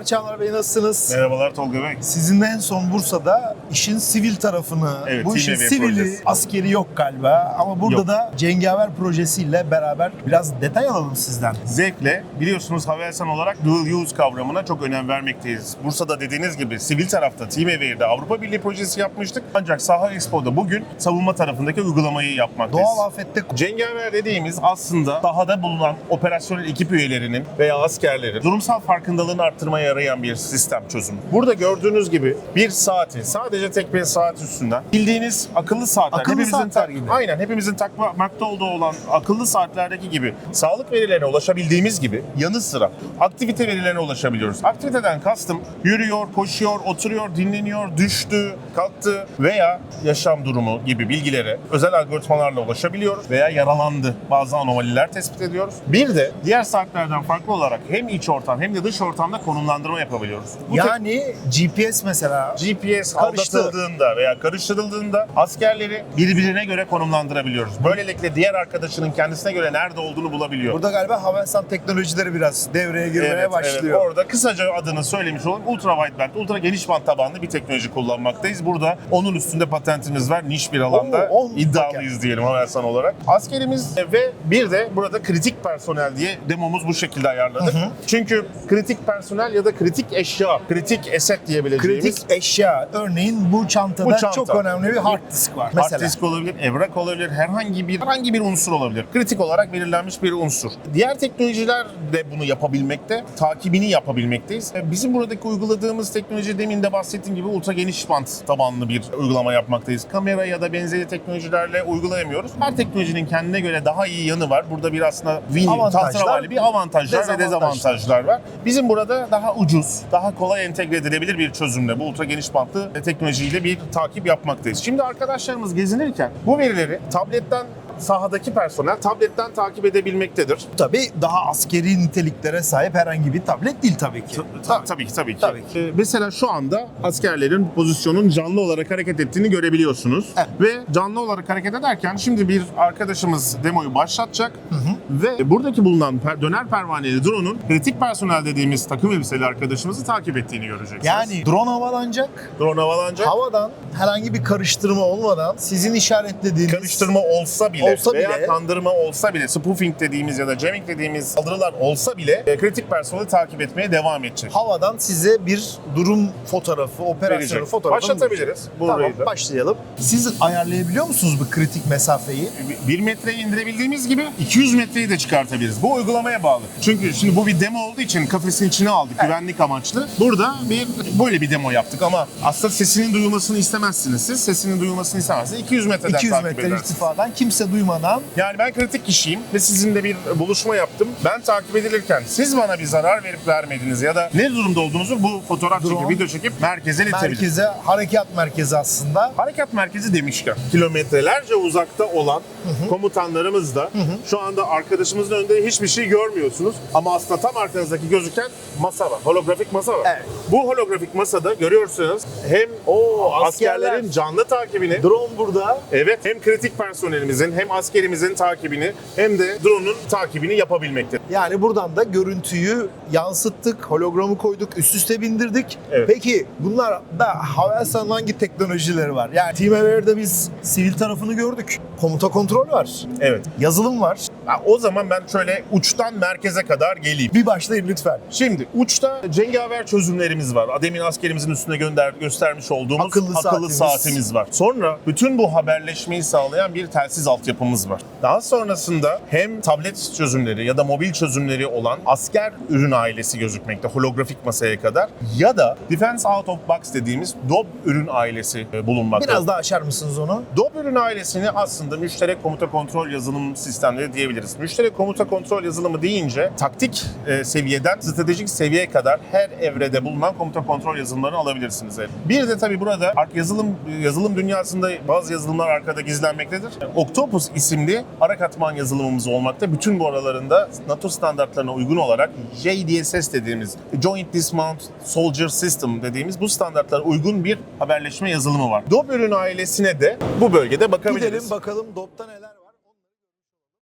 Merhabalar Çağlar Bey nasılsınız? Merhabalar Tolga Bey. Sizinle en son Bursa'da işin sivil tarafını, Evet, bu işin sivili, projesi. askeri yok galiba. Ama burada Yok. da Cengaver projesiyle beraber biraz detay alalım sizden. Zevkle biliyorsunuz Havelsan olarak dual use kavramına çok önem vermekteyiz. Bursa'da dediğiniz gibi sivil tarafta Team Aware'de Avrupa Birliği projesi yapmıştık. Ancak Saha Expo'da bugün savunma tarafındaki uygulamayı yapmaktayız. Doğal afette Cengaver dediğimiz aslında sahada bulunan operasyonel ekip üyelerinin veya askerlerin durumsal farkındalığını arttırmaya yarayan bir sistem çözümü. Burada gördüğünüz gibi bir saati sadece tek bir saat üstünden bildiğiniz akıllı saatler. Akıllı hepimizin saatler gibi. Aynen hepimizin takmakta olduğu olan akıllı saatlerdeki gibi sağlık verilerine ulaşabildiğimiz gibi yanı sıra aktivite verilerine ulaşabiliyoruz. Aktiviteden kastım yürüyor, koşuyor, oturuyor, dinleniyor, düştü, kalktı veya yaşam durumu gibi bilgilere özel algoritmalarla ulaşabiliyoruz veya yaralandı. Bazı anomaliler tespit ediyoruz. Bir de diğer saatlerden farklı olarak hem iç ortam hem de dış ortamda konumlandırma yapabiliyoruz. Bu yani GPS mesela GPS Karıştı. aldatıldığında veya karıştırıldığında askerleri birbirine göre konumlandırabiliyoruz. Böylelikle diğer arkadaşının kendisine göre nerede olduğunu bulabiliyor. Burada galiba Havelsan teknolojileri biraz devreye girmeye Evet, başlıyor. evet. Orada kısaca adını söylemiş olalım. Ultra wideband, ultra geniş band tabanlı bir teknoloji kullanmaktayız. Burada onun üstünde patentimiz var. Niş bir alanda Oo, on iddialıyız diyelim Havelsan olarak. Askerimiz ve bir de burada kritik personel diye demomuz bu şekilde ayarladık. Çünkü kritik personel ya da kritik eşya, kritik eset diyebileceğimiz Kritik eşya. Örneğin bu çantada Bu çanta. çok önemli bir hard disk var. Mesela. Hard disk olabilir, evrak olabilir, herhangi bir herhangi bir unsur olabilir. Kritik olarak belirlenmiş bir unsur. Diğer teknolojiler de bunu yapabilmekte, takibini yapabilmekteyiz. E, Bizim buradaki uyguladığımız teknoloji demin de bahsettiğim gibi ultra geniş bant tabanlı bir uygulama yapmaktayız. Kamera ya da benzeri teknolojilerle uygulayamıyoruz. Her teknolojinin kendine göre daha iyi yanı var. Burada bir aslında win, tahtaravali bir avantajlar ve dezavantajlar var. Bizim burada daha ucuz, daha kolay entegre edilebilir bir çözümle bu ultra geniş bantlı teknolojiyle bir takip yapmaktayız. Şimdi arkadaşlarımız gezinirken bu verileri tabletten sahadaki personel tabletten takip edebilmektedir. Tabii daha askeri niteliklere sahip herhangi bir tablet değil tabii ki. Ta- tabii ki tabii ki. Tabii ki. Ee, mesela şu anda askerlerin pozisyonun canlı olarak hareket ettiğini görebiliyorsunuz. Evet. Ve canlı olarak hareket ederken şimdi bir arkadaşımız demoyu başlatacak ve buradaki bulunan per- döner pervaneli drone'un kritik personel dediğimiz takım elbiseli arkadaşımızı takip ettiğini göreceksiniz. Yani drone havalanacak, drone havalanacak. havadan herhangi bir karıştırma olmadan sizin işaretlediğiniz karıştırma olsa bile Olsa veya bile- kandırma olsa bile spoofing dediğimiz ya da jamming dediğimiz saldırılar olsa bile e, kritik personeli takip etmeye devam edecek. havadan size bir durum fotoğrafı, operasyonu Verecek. fotoğrafı Başlatabiliriz. Tamam, Burayı da. başlayalım. Siz ayarlayabiliyor musunuz bu kritik mesafeyi? 1 metreye indirebildiğimiz gibi 200 metreyi de çıkartabiliriz. Bu uygulamaya bağlı. Çünkü şimdi bu bir demo olduğu için kafesin içine aldık güvenlik amaçlı. Burada bir böyle bir demo yaptık ama aslında sesinin duyulmasını istemezsiniz siz. Sesinin duyulmasını istemezsiniz. 200 metreden 200 takip metre irtifadan kimse duymadan Yani ben kritik kişiyim ve sizinle bir buluşma yaptım. Ben takip edilirken siz bana bir zarar verip vermediniz ya da ne durumda olduğunuzu bu fotoğraf Drone. çekip, video çekip merkeze iletebilirim. merkeze, harekat merkezi aslında Harekat merkezi demişken kilometrelerce uzakta olan komutanlarımız da şu anda arkadaşımızın önünde hiçbir şey görmüyorsunuz. Ama aslında tam arkanızdaki gözüken masa var. Holografik masa var. Evet. Bu holografik masada görüyorsunuz hem o askerler. askerlerin canlı takibini drone burada. Evet hem kritik personelimizin hem askerimizin takibini hem de drone'un takibini yapabilmekte. Yani buradan da görüntüyü yansıttık, hologramı koyduk, üst üste bindirdik. Evet. Peki bunlar da Havelsan'ın hangi teknolojileri var? Yani TeamAware'da biz sivil tarafını gördük. Komuta kontrol var. Evet. Yazılım var. Ha, O zaman ben şöyle uçtan merkeze kadar geleyim. Bir başlayın lütfen. Şimdi uçta cengaver çözümlerimiz var. Demin askerimizin üstüne gönder göstermiş olduğumuz Akıllı akıllı, saatimiz. saatimiz var. Sonra bütün bu haberleşmeyi sağlayan bir telsiz altyapımız var. Daha sonrasında hem tablet çözümleri ya da mobil çözümleri olan asker ürün ailesi gözükmekte holografik masaya kadar ya da Defense Out of Box dediğimiz DOB ürün ailesi e, bulunmakta. Biraz daha açar mısınız onu? DOB ürün ailesini aslında müşterek komuta kontrol yazılım sistemleri diyebiliriz. Müşterek komuta kontrol yazılımı deyince taktik e, seviyeden stratejik seviyeye kadar her evrede bulunan komuta kontrol yazılımlarını alabilirsiniz. Bir de tabii burada yazılım yazılım dünyasında bazı yazılımlar arkada gizlenmektedir. Octopus isimli ara katman yazılımımız olmakta. Bütün bu aralarında NATO standartlarına uygun olarak JDSS dediğimiz Joint Dismount Soldier System dediğimiz bu standartlara uygun bir haberleşme yazılımı var. DOB ürün ailesine de bu bölgede bakabiliriz. Gidelim bakalım DOP'ta neler